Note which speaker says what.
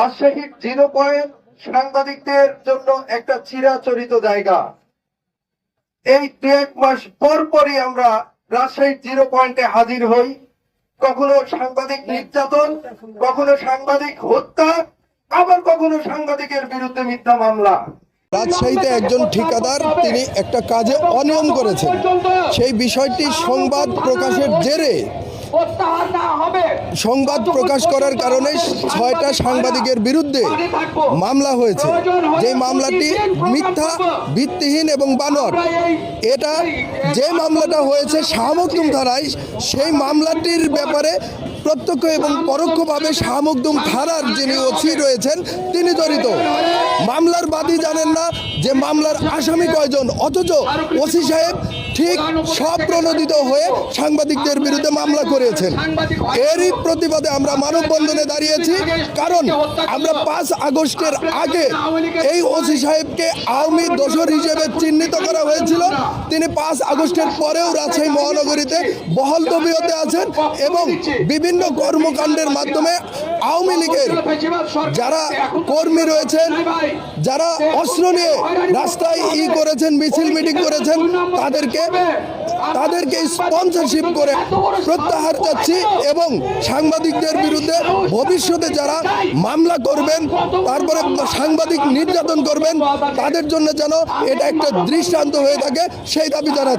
Speaker 1: রাজশাহীর zero point সাংবাদিকদের জন্য একটা চিরাচরিত জায়গা। এই দু এক মাস পর পরই আমরা রাজশাহীর জিরো পয়েন্টে হাজির হই। কখনো সাংবাদিক নির্যাতন, কখনো সাংবাদিক হত্যা, আবার কখনো সাংবাদিকের বিরুদ্ধে মিথ্যা মামলা।
Speaker 2: রাজশাহীতে একজন ঠিকাদার, তিনি একটা কাজে অনিয়ম করেছেন। সেই বিষয়টি সংবাদ প্রকাশের জেরে সংবাদ প্রকাশ করার কারণে ছয়টা সাংবাদিকের বিরুদ্ধে মামলা হয়েছে। যে মামলাটি মিথ্যা ভিত্তিহীন এবং বানর এটা যে মামলাটা হয়েছে শাহমকদুম ধারায় সেই মামলাটির ব্যাপারে প্রত্যক্ষ এবং পরোক্ষভাবে শাহমকদুম থানার যিনি ওসি রয়েছেন তিনি জড়িত। মামলার বাদী জানেন না যে মামলার আসামি কয়জন অথচ ওসি সাহেব ঠিক স্বপ্রণোদিত হয়ে সাংবাদিকদের বিরুদ্ধে মামলা করেছেন। এরই প্রতিবাদে আমরা মানববন্ধনে দাঁড়িয়েছি। কারণ আমরা পাঁচ আগস্টের আগে এই ওসি সাহেবকে আওয়ামী দোষর হিসেবে চিহ্নিত করা হয়েছিল। তিনি পাঁচ আগস্টের পরেও রাজশাহী মহানগরীতে বহল তবিয়তে আছেন এবং বিভিন্ন কর্মকাণ্ডের মাধ্যমে আওয়ামী লীগের যারা কর্মী রয়েছেন, যারা অস্ত্র নিয়ে রাস্তায় ই করেছেন, মিছিল মিটিং করেছেন, তাদেরকে তাদেরকে স্পন্সরশিপ করে প্রত্যাহার চাচ্ছি এবং সাংবাদিকদের বিরুদ্ধে ভবিষ্যতে যারা মামলা করবেন, তারপরে সাংবাদিক নির্যাতন করবেন, তাদের জন্য যেন এটা একটা দৃষ্টান্ত হয়ে থাকে, সেই দাবি জানাচ্ছি।